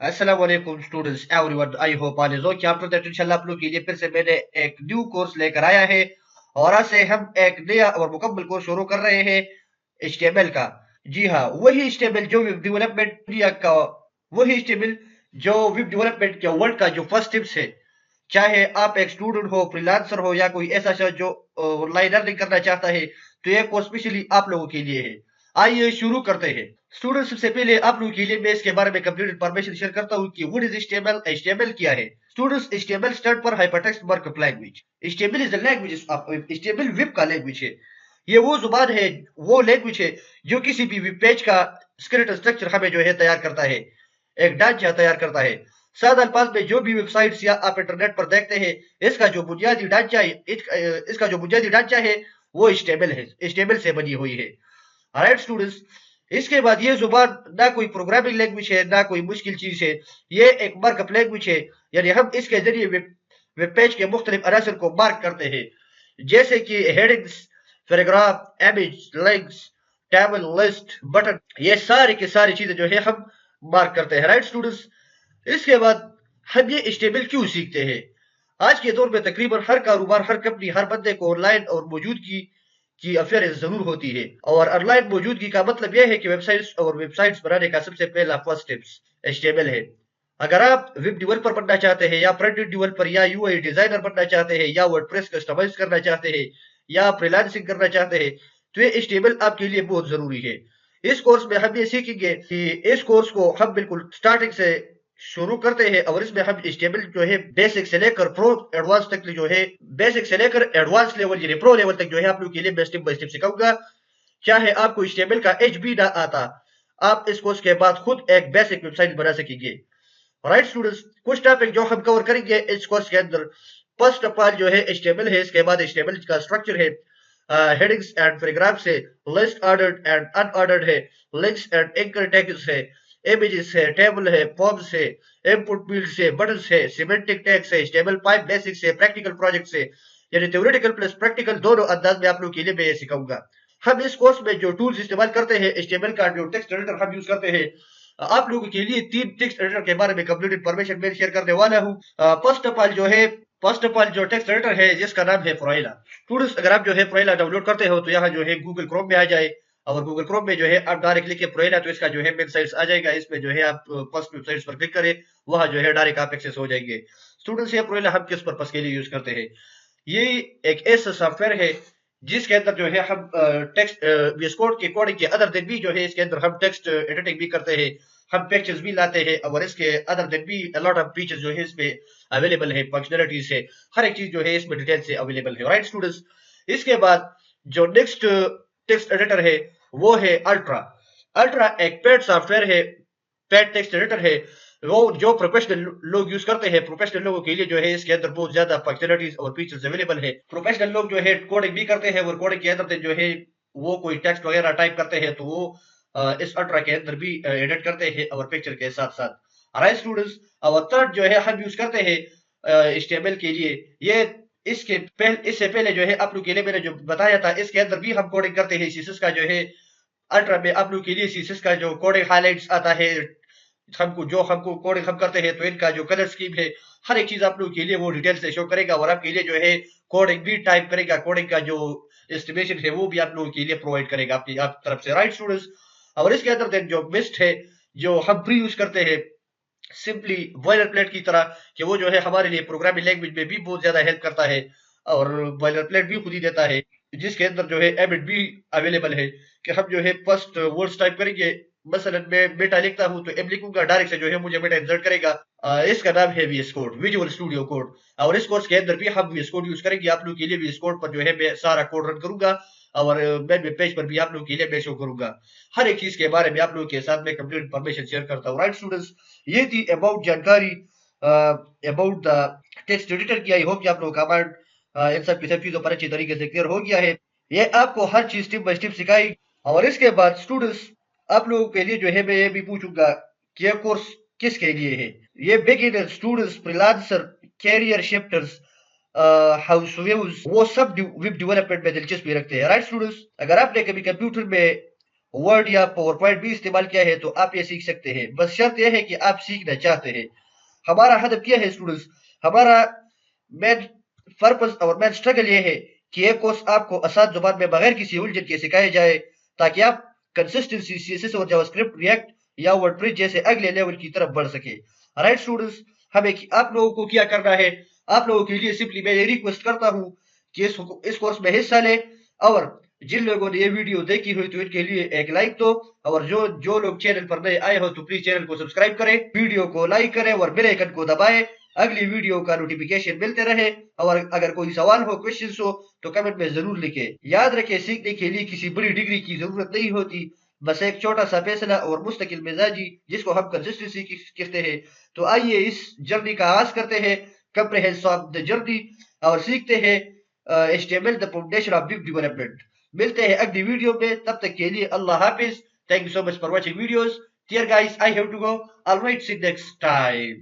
السلام علیکم students everyone I hope all is okay okay آپ ان شاء اللہ آپ لوگ کے لیے پھر سے میں نے ایک نیو کورس لے کر آیا ہے اور آج سے ہم ایک نیا اور مکمل کورس شروع کر رہے ہیں ایچ کا۔ جی ہاں وہی ایچ جو ویب ڈیولپمنٹ کا، وہی ایچ جو ویب ڈیولپمنٹ کے ورلڈ کا جو فرسٹ ٹپس ہے۔ چاہے آپ ایک اسٹوڈنٹ ہو فریلانسر ہو یا کوئی ایسا شخص جو آن لائن ارننگ کرنا چاہتا ہے، تو یہ کورس اسپیشلی آپ لوگوں کے لیے ہے۔ آئیے شروع کرتے ہیں۔ اسٹوڈنٹ سب سے پہلے آپ لوگوں کے لیے میں اس کے بارے میں کمپلیٹ انفارمیشن شیئر کرتا ہوں کہ وٹ از HTML HTML کیا ہے؟ Students HTML start per hypertext markup language HTML is a language HTML web کا لینگویج ہے۔ یہ وہ زبان ہے، وہ لینگویج ہے جو کسی بھی ویب پیج کا اسکرپٹ اسٹرکچر ہمیں جو ہے تیار کرتا ہے۔ ایک ڈانچہ تیار کرتا ہے۔ سادہ الفاظ میں جو بھی ویب سائٹس یا آپ انٹرنیٹ پر دیکھتے ہیں، اس کا جو بنیادی ڈھانچہ اس کا جو بنیادی ڈھانچہ ہے وہ HTML ہے۔ HTML سے بنی ہوئی ہے۔ رائٹ اسٹوڈنٹس اس کے بعد یہ زبان نہ کوئی پروگرامنگ لینگویج ہے، نہ کوئی مشکل چیز ہے، یہ ایک مارک اپ لینگویج ہے۔ یعنی ہم اس کے ذریعے ویب پیج کے مختلف عناصر کو مارک کرتے ہیں۔ جیسے کہ headings paragraph image links table list button یہ ساری کی ساری چیزیں جو ہے ہم مارک کرتے ہیں۔ رائٹ اسٹوڈنٹس اس کے بعد ہم یہ اسٹیبل کیوں سیکھتے ہیں؟ آج کے دور میں تقریباً ہر کاروبار، ہر کمپنی ہر بندے کو آن لائن اور موجودگی کی افیئر ضرور ہوتی ہے۔ اور آن لائن موجودگی کا مطلب یہ ہے کہ ویب سائٹس اور ویب سائٹس بنانے کا سب سے پہلا first tips H T M L ہے۔ اگر آپ ویب ڈیولپر بننا چاہتے ہیں یا فرنٹ ڈیولپر یا یو آئی ڈیزائنر بننا چاہتے ہیں یا ورڈ پریس کسٹمائز کرنا چاہتے ہیں یا فریلانسنگ کرنا چاہتے ہیں، تو یہ ایچ ٹی ایم ایل آپ کے لیے بہت ضروری ہے۔ اس کورس میں ہم یہ سیکھیں گے کہ اس کورس کو ہم بالکل سٹارٹنگ سے شروع کرتے ہیں اور اس میں ہم HTML جو ہے بیسک سے لے کر پرو ایڈوانس تک جو ہے بیسک سے لے کر ایڈوانس لیول یعنی پرو لیول تک جو ہے آپ لوگ کے لیے میں سٹیپ بائی سٹیپ سکھاؤں گا۔ چاہے آپ کو HTML کا ایچ بھی نہ آتا، آپ اس کورس کے بعد خود ایک بیسک ویب سائٹ بنا سکیں گے رائٹ اسٹوڈنٹس کچھ ٹاپک جو ہم کور کریں گے اس کورس کے اندر۔ فرسٹ آف آل جو ہے HTML ہے، اس کے بعد HTML کا اسٹرکچر ہے۔ ہیڈنگز اینڈ پیراگراف سے list ordered and unordered ہے۔ لنکس اینڈ اینکر ٹیگز ہے۔ امیجز ہے ٹیبل ہے فارمز ہے انپٹ فیلڈز ہے بٹنز ہے سیمنٹک ٹیگز ہے HTML پائپ بیسکس ہے پریکٹیکل پروجیکٹس ہے یعنی تھیوریٹیکل پلس پریکٹیکل دونوں انداز میں آپ لوگوں کے لیے میں یہ سکھاؤں گا۔ ہم اس کورس میں جو ٹولز استعمال کرتے ہیں، HTML کا جو ٹیکسٹ ایڈیٹر ہم یوز کرتے ہیں، آپ لوگوں کے لیے تین ٹیکسٹ ایڈیٹر کے بارے میں کمپلیٹ انفارمیشن میں شیئر کرنے والا ہوں۔ فرسٹ آف آل جو ہے فرسٹ آف آل جو ٹیکسٹ ایڈیٹر ہے، جس کا نام ہے فروئلا اسٹوڈنٹس اگر آپ جو ہے فروئلا ڈاؤن لوڈ کرتے ہو تو یہاں جو ہے گوگل کروم میں آ جائے۔ اور گوگل کروم میں جو ہے آپ ڈائریکٹ لکھے پروئلا تو اس کا جو ہے مین سائٹس آ جائے گا۔ اس میں جو ہے آپ فرسٹ ویب سائٹس پر کلک کریں، وہاں جو ہے ڈائریکٹ آپ ایکسس ہو جائیں گے۔ اسٹوڈنٹس یہ پروئلا ہم کس پرپس کے لیے یوز کرتے ہیں؟ یہ ایک ایسا سافٹ ویئر ہے جس کے اندر جو ہے ہم ٹیکسٹ ویس کوڈ کے کوڈنگ کے ادر دن بھی جو ہے اس کے اندر ہم ٹیکسٹ ایڈیٹنگ بھی کرتے ہیں۔ ہم پیکچرز بھی لاتے ہیں اور اس کے ادر دن بھی الاٹ آف فیچرز جو ہے اس میں اویلیبل ہے فنکشنلٹیز ہے ہر ایک چیز جو ہے اس میں ڈیٹیل سے اویلیبل ہے۔ رائٹ اسٹوڈنٹس اس کے بعد جو نیکسٹ ٹیکسٹ ایڈیٹر ہے وہ ہے الٹرا الٹرا ایک پیڈ سافٹ ویئر ہے پیڈ ٹیکسٹ ایڈیٹر ہے. وہ جو پروفیشنل لوگ یوز کرتے ہیں پروفیشنل لوگوں کے لیے جو ہے اس کے اندر بہت زیادہ فنکشنلٹیز اور فیچرز اویلیبل ہے پروفیشنل لوگ جو ہے کوڈنگ بھی کرتے ہیں اور کوڈنگ کے اندر جو ہے وہ کوئی ٹیکسٹ وغیرہ ٹائپ کرتے ہیں تو وہ اس الٹرا کے اندر بھی ایڈٹ کرتے ہیں اور پکچر کے ساتھ ساتھ. رائٹ اسٹوڈنٹس اور تھرڈ جو ہے ہم یوز کرتے ہیں HTML کے لیے. یہ اس کے پہل، اس سے پہلے جو ہے آپ لوگ کے لیے میں نے جو بتایا تھا، اس کے اندر بھی ہم کوڈنگ کرتے ہیں. سیسس کا جو ہے الٹرا میں آپ لوگ کے لیے سیسس کا جو کوڈنگ ہائی لائٹس آتا ہے، ہم کو جو ہم کو کوڈنگ ہم کرتے ہیں، تو ان کا جو کلر سکیم ہے، ہر ایک چیز آپ لوگ کے لیے وہ ڈیٹیل سے شو کرے گا اور آپ کے لیے جو ہے کوڈنگ بھی ٹائپ کرے گا کوڈنگ کا جو اسٹیمیشن ہے وہ بھی آپ لوگوں کے لیے پرووائڈ کرے گا آپ کی، آپ طرف سے. رائٹ اسٹوڈنٹس اور اس کے اندر جو مسٹ ہے، جو ہم پری یوز کرتے ہیں سمپلی بوائلر پلیٹ کی طرح کہ وہ جو ہے ہمارے لیے پروگرامنگ لینگویج میں بھی بہت زیادہ ہیلپ کرتا ہے اور بوائلر پلیٹ بھی خود ہی دیتا ہے۔ جس کے اندر جو ہے ایبٹ بھی اویلیبل ہے کہ ہم جو ہے فرسٹ ورڈز ٹائپ کریں گے. مثلا میں بیٹا لکھتا ہوں تو ایم لکھوں گا. ڈائریکٹ سے جو ہے مجھے بیٹا انسرٹ کرے گا. اس کا نام ہے V S code visual studio code اور اس کورس کے اندر بھی ہم وی ایس کوڈ یوز کریں گے. آپ لوگ کے لیے وی ایس کوڈ پر جو ہے میں سارا کوڈ رن کروں گا. اور میں پیج پر بھی آپ لوگ کے لیے میں شو کروں گا. ہر ایک چیز کے بارے میں آپ لوگ کے ساتھ میں کمپلیٹ انفارمیشن شیئر کرتا ہوں. رائٹ اسٹوڈنٹس یہ تھی اباؤٹ جانکاری. اباؤٹ دا ٹیکسٹ ایڈیٹر کی. آئی ہوپ کہ آپ لوگ کا مائنڈ ان سب کی سب چیزوں پر اچھی طریقے سے کلیئر ہو گیا ہے۔ یہ آپ کو ہر چیز اسٹیپ بائی اسٹیپ سکھائی اور اس کے بعد اسٹوڈنٹس آپ لوگوں کے لیے جو ہے، میں یہ بھی پوچھوں گا کہ یہ کورس کس کے لیے ہے؟ یہ beginner students freelancer career shifters housewives وہ سب ویب ڈیولپمنٹ میں دلچسپی رکھتے ہیں۔ رائٹ اسٹوڈنٹس اگر آپ نے کبھی کمپیوٹر میں ورڈ یا پاور پوائنٹ بھی استعمال کیا ہے، تو آپ یہ سیکھ سکتے ہیں۔ بس شرط یہ ہے کہ آپ سیکھنا چاہتے ہیں۔ ہمارا ہدف کیا ہے اسٹوڈنٹس ہمارا مین پرپز اور مین سٹرگل یہ ہے کہ یہ کورس آپ کو آسان زبان میں بغیر کسی الجھن کے سکھائے جائے تاکہ آپ کنسسٹنسی سی ایس ایس اور جاوا اسکرپٹ ریئیکٹ یا ورڈ پریس جیسے اگلے لیول کی طرف بڑھ سکے رائٹ اسٹوڈنٹس ہمیں آپ لوگوں کو کیا کرنا ہے؟ آپ لوگوں کے لیے سمپلی میں یہ ریکویسٹ کرتا ہوں کہ اس کورس میں حصہ لیں اور جن لوگوں نے یہ ویڈیو دیکھی ہوئی تو ان کے لیے ایک لائک دو اور جو جو لوگ چینل پر نئے آئے ہو تو پلیز چینل کو سبسکرائب کریں ویڈیو کو لائک کریں اور بیل آئیکن کو دبائیں۔ اگلی ویڈیو کا نوٹیفیکیشن ملتے رہے۔ اور اگر کوئی سوال ہو کوشچنس ہو، تو کمنٹ میں ضرور لکھیں۔ یاد رکھیں، سیکھنے کے لیے کسی بڑی ڈگری کی ضرورت نہیں ہوتی۔ بس ایک چھوٹا سا فیصلہ اور مستقل مزاجی، جس کو ہم کنسسٹنسی کہتے ہیں۔ تو آئیے اس جرنی کا آغاز کرتے ہیں۔ کمپریہنس آف دا جرنی اور سیکھتے ہیں H T M L the foundation of web development ملتے ہیں اگلی ویڈیو میں۔ تب تک کے لیے اللہ حافظ۔ Thank you so much for watching videos dear guys I have to go all right see next time